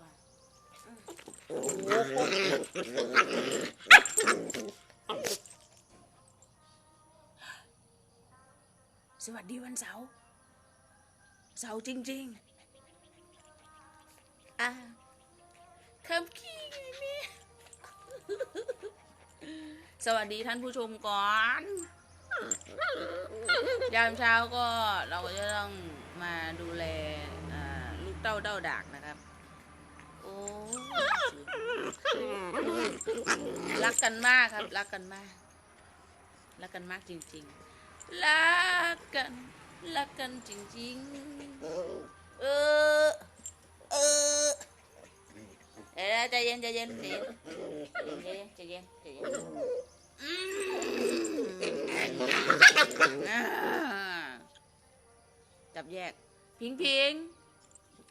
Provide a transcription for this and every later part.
เลยค่ะสวัสดีวันเสาร์ เสาร์จริง ๆ อะคำขี้นี่สวัสดีท่านผู้ชมก่อน ยามเช้าก็เราก็จะต้องมาดูแลอ่าลูกเต้าเต้าดากนะครับโอ้ รักกันมากครับ รักกันมาก รักกันมากจริงๆ รักกัน รักกันจริงๆ เออ เออเดี๋ยวใจเย็นใจเย็นใจเย็นใจเย็นใจเย็นจับแยก พิงพิง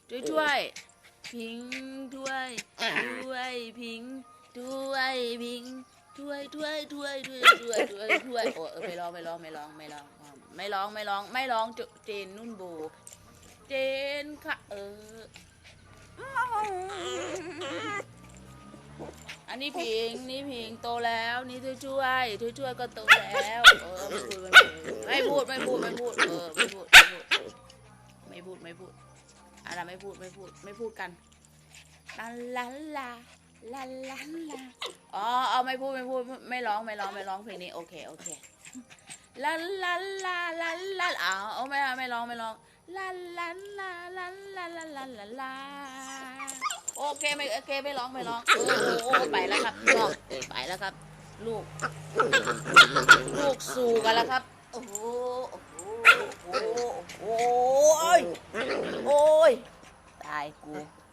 ช่วยช่วย พิงถ้วยถ้วยพิงถ้วยพิงถ้วยถ้วยถ้วยถ้วยถ้วยถ้วยถ้วยโอ้เออไม่ร้องไม่ร้องไม่ร้องไม่ร้องไม่ร้องไม่ร้องไม่ร้องเจเจนนุ่นโบเจนค่ะเออ อันนี้พิงนี่พิงโตแล้วนี่ช่วยช่วยช่วยช่วยก็โตแล้วเออไม่พูดไม่พูดไม่พูดไม่พูดเออไม่พูดไม่พูดไม่พูดไม่พูด อะไรไม่พูดไม่พูดไม่พูดกันลาลาลาลาลาลาอ๋อเอาไม่พูดไม่พูดไม่ร้องไม่ร้องไม่ร้องเพลงนี้โอเคโอเคลาลาลาลาลาเอาเอาไม่ไม่ร้องไม่ร้องลาลาลาลาลาลาลาลาลาโอเคไม่โอเคไม่ร้องไม่ร้องโอ้โหไปแล้วครับน้องไปแล้วครับ ลูก ลูกสู่กันแล้วครับ โอ้โหโอ้โหโอ้โห 排骨。